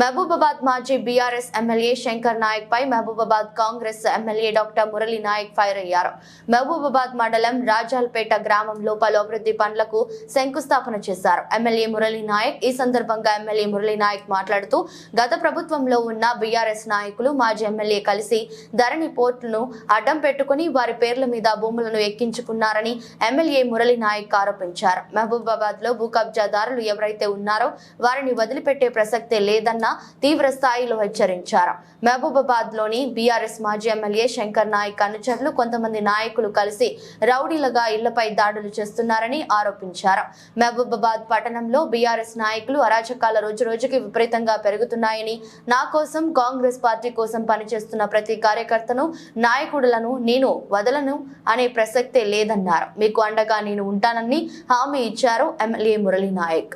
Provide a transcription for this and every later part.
మహబూబాబాద్ మాజీ BRS MLA Shankar Naik పై Mahabubabad Congress MLA doctor Murali Naik fire అయ్యారు. మహబూబాబాద్ మండలం రాజాల్పేట గ్రామంలో పలు అభివృద్ధి పనులకు శంకుస్థాపన చేశారు. ఎమ్మెల్యే మురళీ నాయక్ ఈ సందర్భంగా ఎమ్మెల్యే మురళీ నాయక్ మాట్లాడుతూ గత ప్రభుత్వంలో ఉన్న బీఆర్ఎస్ నాయకులు మాజీ ఎమ్మెల్యే కలిసి ధరణి పోర్టును అడ్డం పెట్టుకుని వారి పేర్ల మీద భూములను ఎక్కించుకున్నారని ఎమ్మెల్యే మురళీ నాయక్ ఆరోపించారు. మహబూబాబాద్లో భూ కబ్జాదారులు ఎవరైతే ఉన్నారో వారిని వదిలిపెట్టే ప్రసక్తే లేదన్న తీవ్ర స్థాయిలో హెచ్చరించారు. మహబూబాబాద్లోని బీఆర్ఎస్ మాజీ ఎమ్మెల్యే శంకర్ నాయక్ అనుచరులు కొంతమంది నాయకులు కలిసి రౌడీలుగా ఇళ్ళపై దాడులు చేస్తున్నారని ఆరోపించారు. మహబూబాబాద్ పట్టణంలో బీఆర్ఎస్ నాయకులు అరాచకాల రోజు రోజుకి విపరీతంగా పెరుగుతున్నాయని నా కోసం కాంగ్రెస్ పార్టీ కోసం పనిచేస్తున్న ప్రతి కార్యకర్తను నాయకుడులను నేను వదలను అనే ప్రసక్తే లేదన్నారు. మీకు అండగా నేను ఉంటానని హామీ ఇచ్చారు ఎమ్మెల్యే మురళీ నాయక్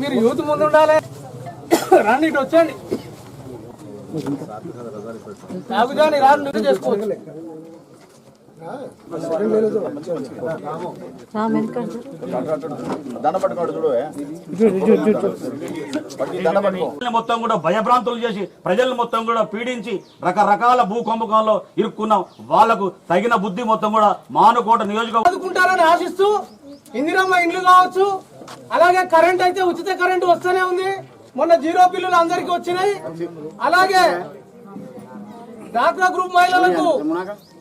మీరు యూత్ ముందు ఉండాలి రండి ఇటు వచ్చండి తాగుదాని రాను నువ్వు చేసుకోవచ్చు మొత్తం కూడా భయభ్రాంతులు చేసి ప్రజలను మొత్తం కూడా పీడించి రకరకాల భూకంపకంలో ఇరుక్కున్నాం వాళ్ళకు తగిన బుద్ధి మొత్తం కూడా మానుకోట నియోజకవర్గం ఆశిస్తూ ఇందిరమ్మ ఇండ్లు కావచ్చు అలాగే కరెంట్ అయితే ఉచిత కరెంట్ వస్తూనే ఉంది. మొన్న జీరో బిల్లులు అందరికి వచ్చినాయి. అలాగే డాక్రా గ్రూప్ మహిళలకు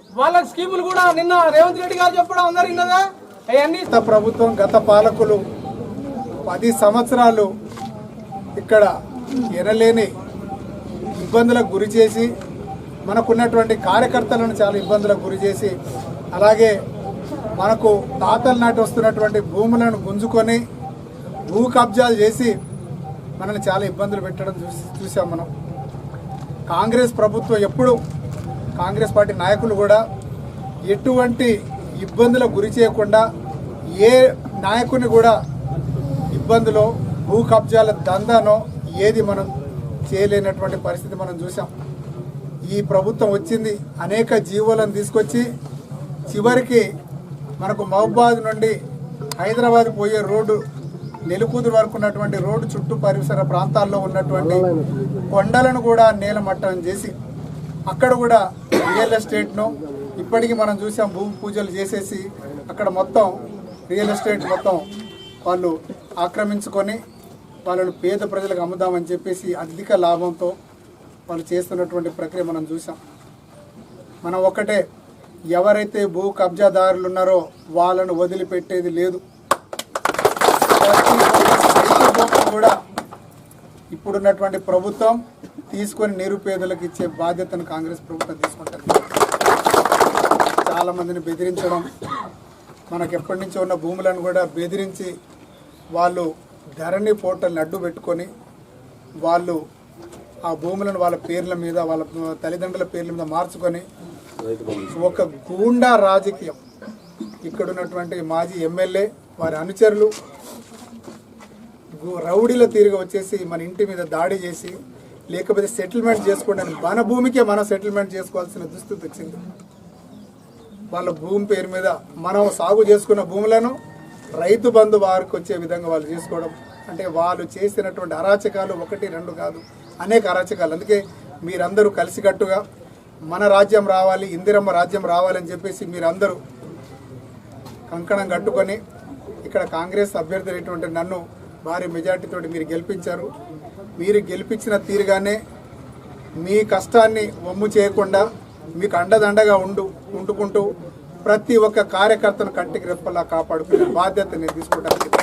వాళ్ళ స్కీములు కూడా నిన్న రేవంత్ రెడ్డి గారు చెప్పడం అందరు విన్నదా అవన్నీ గత ప్రభుత్వం గత పాలకులు పది సంవత్సరాలు ఇక్కడ ఎనలేని ఇబ్బందులకు గురి చేసి మనకున్నటువంటి కార్యకర్తలను చాలా ఇబ్బందులకు గురి చేసి అలాగే మనకు తాతల నాటి వస్తున్నటువంటి భూములను గుంజుకొని భూ కబ్జాలు చేసి మనల్ని చాలా ఇబ్బందులు పెట్టడం చూసి చూసాం మనం. కాంగ్రెస్ ప్రభుత్వం ఎప్పుడు కాంగ్రెస్ పార్టీ నాయకులు కూడా ఎటువంటి ఇబ్బందులకు గురి చేయకుండా ఏ నాయకుని కూడా ఇబ్బందులో భూ కబ్జాల దందానో ఏది మనం చేయలేనటువంటి పరిస్థితి మనం చూసాం ఈ ప్రభుత్వం వచ్చింది అనేక జీవోలను తీసుకొచ్చి చివరికి మనకు మహబాద్ నుండి హైదరాబాద్ పోయే రోడ్డు నెలుకూరు వరకు ఉన్నటువంటి రోడ్డు చుట్టూ పరిసర ప్రాంతాల్లో ఉన్నటువంటి కొండలను కూడా నేలమట్టం చేసి అక్కడ కూడా రియల్ ఎస్టేట్ను ఇప్పటికీ మనం చూసాం భూమి పూజలు చేసేసి అక్కడ మొత్తం రియల్ ఎస్టేట్ మొత్తం వాళ్ళు ఆక్రమించుకొని వాళ్ళను పేద ప్రజలకు అమ్ముదామని చెప్పేసి అధిక లాభంతో వాళ్ళు చేస్తున్నటువంటి ప్రక్రియ మనం చూసాం. మనం ఒక్కటే ఎవరైతే భూ కబ్జాదారులు ఉన్నారో వాళ్ళను వదిలిపెట్టేది లేదు. కూడా ఇప్పుడున్నటువంటి ప్రభుత్వం తీసుకొని నిరుపేదలకు ఇచ్చే బాధ్యతను కాంగ్రెస్ ప్రభుత్వం తీసుకుంటుంది. చాలా మందిని బెదిరించడం మనకు ఎప్పటి నుంచో ఉన్న భూములను కూడా బెదిరించి వాళ్ళు ధరణి పోర్టల్ని అడ్డు పెట్టుకొని వాళ్ళు ఆ భూములను వాళ్ళ పేర్ల మీద వాళ్ళ తల్లిదండ్రుల పేర్ల మీద మార్చుకొని ఒక గూండా రాజకీయం. ఇక్కడ ఉన్నటువంటి మాజీ ఎమ్మెల్యే వారి అనుచరులు రౌడీల తీరుగా వచ్చేసి మన ఇంటి మీద దాడి చేసి లేకపోతే సెటిల్మెంట్ చేసుకోవడానికి మన భూమికే మనం సెటిల్మెంట్ చేసుకోవాల్సిన దుస్థితి వచ్చింది. వాళ్ళ భూమి పేరు మీద మనం సాగు చేసుకున్న భూములను రైతు బంధు వారికి వచ్చే విధంగా వాళ్ళు చేసుకోవడం. అంటే వాళ్ళు చేసినటువంటి అరాచకాలు ఒకటి రెండు కాదు అనేక అరాచకాలు. అందుకే మీరందరూ కలిసికట్టుగా మన రాజ్యం రావాలి ఇందిరమ్మ రాజ్యం రావాలని చెప్పేసి మీరందరూ కంకణం కట్టుకొని ఇక్కడ కాంగ్రెస్ అభ్యర్థి నన్ను భారీ మెజార్టీతో మీరు గెలిపించారు. మీరు గెలిపించిన తీరుగానే మీ కష్టాన్ని వమ్ము చేయకుండా మీకు అండదండగా ఉండు ఉండుకుంటూ ప్రతి ఒక్క కార్యకర్తను కంటికి రెప్పలా కాపాడుకునే బాధ్యత నేను తీసుకుంటాను.